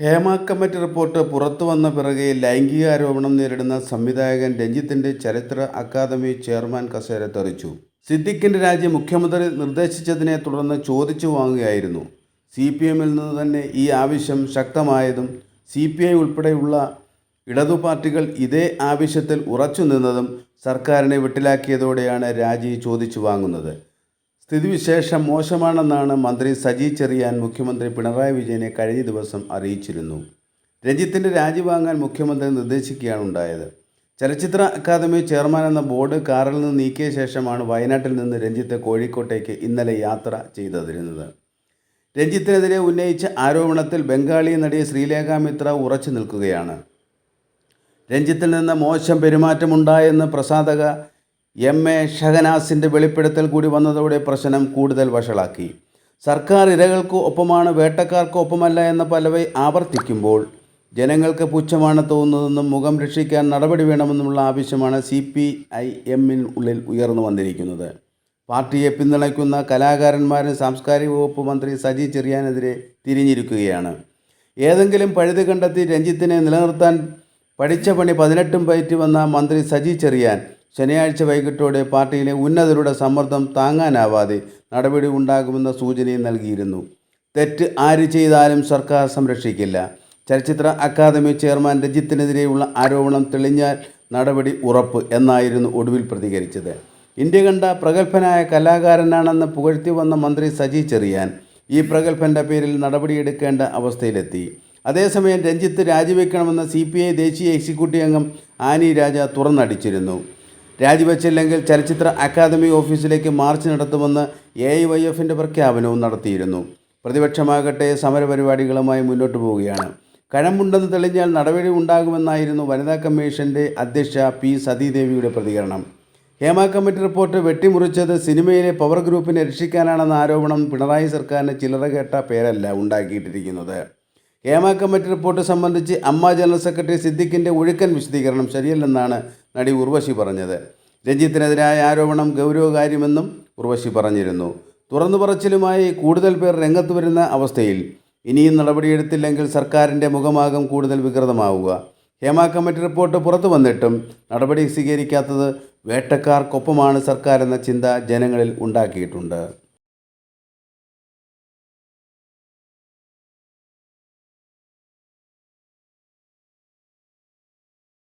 Hema committee report പുറത്തു വന്ന പിറകെ ലൈംഗിക ആരോപണം നേരിടുന്ന സംവിധായകൻ രഞ്ജിത്തിന്റെ ചരിത്ര അക്കാദമി ചെയർമാൻ കസേര തെറിച്ചു സിദ്ദിഖിന്റെ രാജി മുഖ്യമന്ത്രി നിർദ്ദേശിച്ചതിനെ തുടർന്ന് ചോദിച്ചു വാങ്ങുകയായിരുന്നു. സി പി എമ്മിൽ നിന്ന് തന്നെ ഈ ആവശ്യം ശക്തമായതും സി പി ഐ ഉൾപ്പെടെയുള്ള ഇടതു പാർട്ടികൾ ഇതേ ആവശ്യത്തിൽ ഉറച്ചു നിന്നതും സർക്കാരിനെ വിട്ടിലാക്കിയതോടെയാണ് രാജി ചോദിച്ചു വാങ്ങുന്നത്. സ്ഥിതിവിശേഷം മോശമാണെന്നാണ് മന്ത്രി സജി ചെറിയാൻ മുഖ്യമന്ത്രി പിണറായി വിജയനെ കഴിഞ്ഞ ദിവസം അറിയിച്ചിരുന്നു. രഞ്ജിത്തിന്റെ രാജി വാങ്ങാൻ മുഖ്യമന്ത്രി നിർദ്ദേശിക്കുകയാണ് ഉണ്ടായത്. ചലച്ചിത്ര അക്കാദമി ചെയർമാൻ എന്ന ബോർഡ് കാറിൽ നിന്ന് നീക്കിയ ശേഷമാണ് വയനാട്ടിൽ നിന്ന് രഞ്ജിത്ത് കോഴിക്കോട്ടേക്ക് ഇന്നലെ യാത്ര ചെയ്തതിരുന്നത്. രഞ്ജിത്തിനെതിരെ ഉന്നയിച്ച ആരോപണത്തിൽ ബംഗാളി നടി ശ്രീലേഖ മിത്ര ഉറച്ചു നിൽക്കുകയാണ്. രഞ്ജിത്തിൽ നിന്ന് മോശം പെരുമാറ്റമുണ്ടായെന്ന് പ്രസാധക എം എ ഷഹനാസിന്റെ വെളിപ്പെടുത്തൽ കൂടി വന്നതോടെ പ്രശ്നം കൂടുതൽ വഷളാക്കി. സർക്കാർ ഇരകൾക്ക് ഒപ്പമാണ് വേട്ടക്കാർക്ക് ഒപ്പമല്ല എന്ന പലവൈ ആവർത്തിക്കുമ്പോൾ ജനങ്ങൾക്ക് പുച്ഛമാണ് തോന്നുന്നതെന്നും മുഖം രക്ഷിക്കാൻ നടപടി വേണമെന്നുമുള്ള ആവശ്യമാണ് സി പി ഐ എമ്മിനുള്ളിൽ ഉയർന്നു വന്നിരിക്കുന്നത്. പാർട്ടിയെ പിന്തുണയ്ക്കുന്ന കലാകാരന്മാരും സാംസ്കാരിക വകുപ്പ് മന്ത്രി സജി ചെറിയാനെതിരെ തിരിഞ്ഞിരിക്കുകയാണ്. ഏതെങ്കിലും പഴുത് കണ്ടെത്തി രഞ്ജിത്തിനെ നിലനിർത്താൻ പഠിച്ച പണി പതിനെട്ടും പയറ്റി വന്ന മന്ത്രി സജി ചെറിയാൻ ശനിയാഴ്ച വൈകിട്ടോടെ പാർട്ടിയിലെ ഉന്നതരുടെ സമ്മർദ്ദം താങ്ങാനാവാതെ നടപടി ഉണ്ടാകുമെന്ന സൂചനയും നൽകിയിരുന്നു. തെറ്റ് ആര് ചെയ്താലും സർക്കാർ സംരക്ഷിക്കില്ല. ചലച്ചിത്ര അക്കാദമി ചെയർമാൻ രജിത്തിനെതിരെയുള്ള ആരോപണം തെളിഞ്ഞാൽ നടപടി ഉറപ്പ് എന്നായിരുന്നു ഒടുവിൽ പ്രതികരിച്ചത്. ഇന്ത്യ കണ്ട പ്രഗത്ഭനായ കലാകാരനാണെന്ന് പുകഴ്ത്തി വന്ന മന്ത്രി സജി ചെറിയാൻ ഈ പ്രഗത്ഭന്റെ പേരിൽ നടപടിയെടുക്കേണ്ട അവസ്ഥയിലെത്തി. അതേസമയം രഞ്ജിത്ത് രാജിവെക്കണമെന്ന സി പി ഐ ദേശീയ എക്സിക്യൂട്ടീവ് അംഗം ആനി രാജ തുറന്നടിച്ചിരുന്നു. രാജിവെച്ചില്ലെങ്കിൽ ചലച്ചിത്ര അക്കാദമി ഓഫീസിലേക്ക് മാർച്ച് നടത്തുമെന്ന് എ ഐ വൈ എഫിന്റെ പ്രഖ്യാപനവും നടത്തിയിരുന്നു. പ്രതിപക്ഷമാകട്ടെ സമരപരിപാടികളുമായി മുന്നോട്ട് പോവുകയാണ്. കഴമ്പുണ്ടെന്ന് തെളിഞ്ഞാൽ നടപടി ഉണ്ടാകുമെന്നായിരുന്നു വനിതാ കമ്മീഷന്റെ അധ്യക്ഷ പി സതീദേവിയുടെ പ്രതികരണം. ഹേമ കമ്മിറ്റി റിപ്പോർട്ട് വെട്ടിമുറിച്ചത് സിനിമയിലെ പവർ ഗ്രൂപ്പിനെ രക്ഷിക്കാനാണെന്ന ആരോപണം പിണറായി സർക്കാരിന് ചില്ലറ കേട്ട പേരല്ല ഉണ്ടാക്കിയിട്ടിരിക്കുന്നത്. ഹേമ കമ്മിറ്റി റിപ്പോർട്ട് സംബന്ധിച്ച് അമ്മ ജനറൽ സെക്രട്ടറി സിദ്ദിഖിന്റെ ഒഴുക്കൻ വിശദീകരണം ശരിയല്ലെന്നാണ് നടി ഉർവശി പറഞ്ഞത്. രഞ്ജിത്തിനെതിരായ ആരോപണം ഗൗരവകാര്യമെന്നും ഉർവശി പറഞ്ഞിരുന്നു. തുറന്നു പറച്ചിലുമായി കൂടുതൽ പേർ രംഗത്ത് വരുന്ന അവസ്ഥയിൽ ഇനിയും നടപടിയെടുത്തില്ലെങ്കിൽ സർക്കാരിന്റെ മുഖമാകും കൂടുതൽ വികൃതമാവുക. ഹേമ കമ്മിറ്റി റിപ്പോർട്ട് പുറത്തു വന്നിട്ടും നടപടി സ്വീകരിക്കാത്തത് വേട്ടക്കാർക്കൊപ്പമാണ് സർക്കാരെന്ന ചിന്ത ജനങ്ങളിൽ ഉണ്ടാക്കിയിട്ടുണ്ട്.